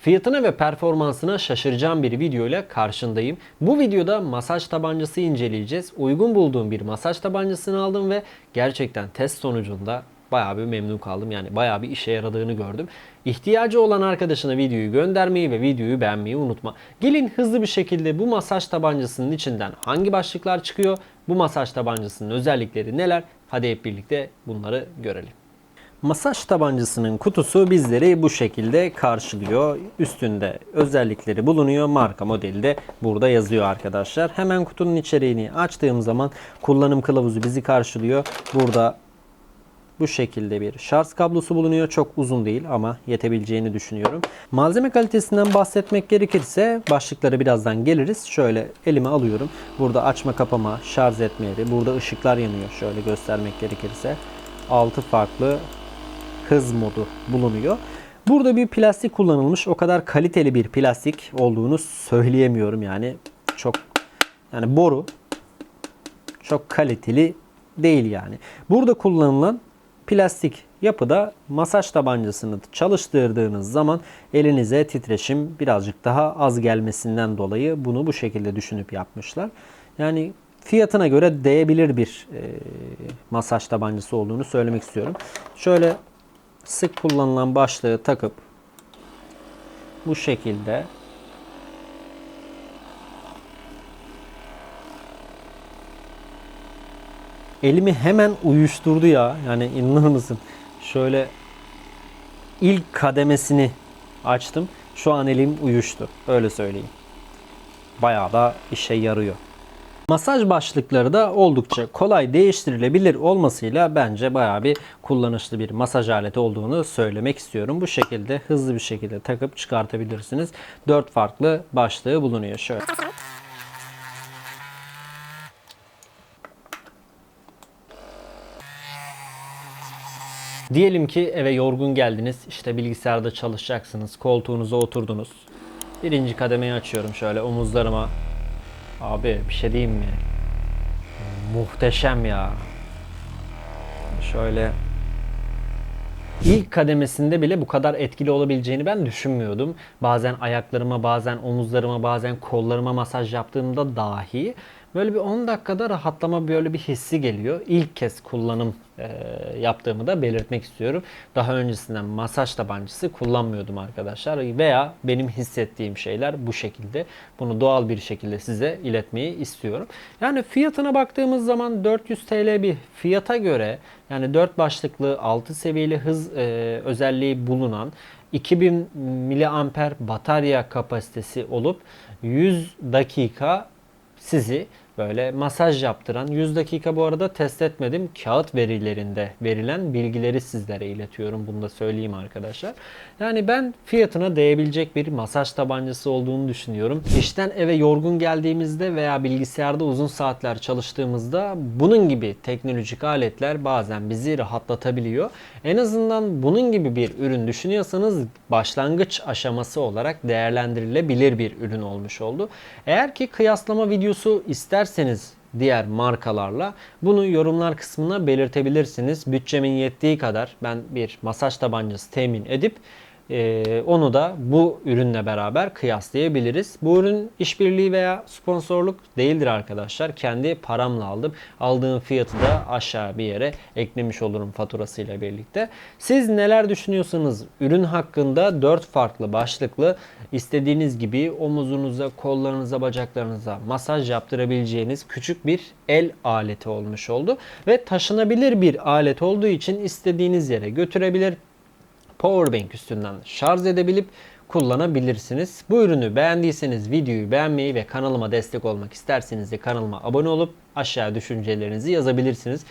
Fiyatına ve performansına şaşıracağım bir video ile karşındayım. Bu videoda masaj tabancası inceleyeceğiz. Uygun bulduğum bir masaj tabancasını aldım ve gerçekten test sonucunda bayağı bir memnun kaldım. Yani bayağı bir işe yaradığını gördüm. İhtiyacı olan arkadaşına videoyu göndermeyi ve videoyu beğenmeyi unutma. Gelin hızlı bir şekilde bu masaj tabancasının içinden hangi başlıklar çıkıyor? Bu masaj tabancasının özellikleri neler? Hadi hep birlikte bunları görelim. Masaj tabancasının kutusu bizleri bu şekilde karşılıyor. Üstünde özellikleri bulunuyor. Marka modeli de burada yazıyor arkadaşlar. Hemen kutunun içeriğini açtığım zaman kullanım kılavuzu bizi karşılıyor. Burada bu şekilde bir şarj kablosu bulunuyor. Çok uzun değil ama yetebileceğini düşünüyorum. Malzeme kalitesinden bahsetmek gerekirse başlıklara birazdan geliriz. Şöyle elime alıyorum. Burada açma kapama, şarj etme yeri. Burada ışıklar yanıyor. Şöyle göstermek gerekirse. 6 farklı hız modu bulunuyor. Burada bir plastik kullanılmış. O kadar kaliteli bir plastik olduğunu söyleyemiyorum yani. Çok yani boru çok kaliteli değil yani. Burada kullanılan plastik yapıda masaj tabancasını çalıştırdığınız zaman elinize titreşim birazcık daha az gelmesinden dolayı bunu bu şekilde düşünüp yapmışlar. Yani fiyatına göre değebilir bir e, masaj tabancası olduğunu söylemek istiyorum. Şöyle sık kullanılan başlığı takıp bu şekilde elimi hemen uyuşturdu ya. Yani inanır mısın? Şöyle ilk kademesini açtım. Şu an elim uyuştu. Öyle söyleyeyim. Bayağı da işe yarıyor. Masaj başlıkları da oldukça kolay değiştirilebilir olmasıyla bence bayağı bir kullanışlı bir masaj aleti olduğunu söylemek istiyorum. Bu şekilde hızlı bir şekilde takıp çıkartabilirsiniz. 4 farklı başlığı bulunuyor. Şöyle. Diyelim ki eve yorgun geldiniz. İşte bilgisayarda çalışacaksınız. Koltuğunuza oturdunuz. Birinci kademeyi açıyorum şöyle omuzlarıma. Abi bir şey diyeyim mi? Muhteşem ya. Şöyle İlk kademesinde bile bu kadar etkili olabileceğini ben düşünmüyordum. Bazen ayaklarıma, bazen omuzlarıma, bazen kollarıma masaj yaptığımda dahi böyle bir 10 dakikada rahatlama böyle bir hissi geliyor. İlk kez kullanım e, yaptığımı da belirtmek istiyorum. Daha öncesinden masaj tabancası kullanmıyordum arkadaşlar veya benim hissettiğim şeyler bu şekilde. Bunu doğal bir şekilde size iletmeyi istiyorum. Yani fiyatına baktığımız zaman 400 TL bir fiyata göre yani 4 başlıklı 6 seviyeli hız e, özelliği bulunan 2000 miliamper batarya kapasitesi olup 100 dakika sizi böyle masaj yaptıran 100 dakika bu arada test etmedim. Kağıt verilerinde verilen bilgileri sizlere iletiyorum. Bunu da söyleyeyim arkadaşlar. Yani ben fiyatına değebilecek bir masaj tabancası olduğunu düşünüyorum. İşten eve yorgun geldiğimizde veya bilgisayarda uzun saatler çalıştığımızda bunun gibi teknolojik aletler bazen bizi rahatlatabiliyor. En azından bunun gibi bir ürün düşünüyorsanız başlangıç aşaması olarak değerlendirilebilir bir ürün olmuş oldu. Eğer ki kıyaslama videosu isterseniz diğer markalarla bunu yorumlar kısmına belirtebilirsiniz. Bütçemin yettiği kadar ben bir masaj tabancası temin edip ee, onu da bu ürünle beraber kıyaslayabiliriz. Bu ürün işbirliği veya sponsorluk değildir arkadaşlar. Kendi paramla aldım. Aldığım fiyatı da aşağı bir yere eklemiş olurum faturasıyla birlikte. Siz neler düşünüyorsunuz? Ürün hakkında 4 farklı başlıklı istediğiniz gibi omuzunuza, kollarınıza, bacaklarınıza masaj yaptırabileceğiniz küçük bir el aleti olmuş oldu. Ve taşınabilir bir alet olduğu için istediğiniz yere götürebilir, powerbank üstünden şarj edebilip kullanabilirsiniz. Bu ürünü beğendiyseniz videoyu beğenmeyi ve kanalıma destek olmak isterseniz de kanalıma abone olup aşağı düşüncelerinizi yazabilirsiniz.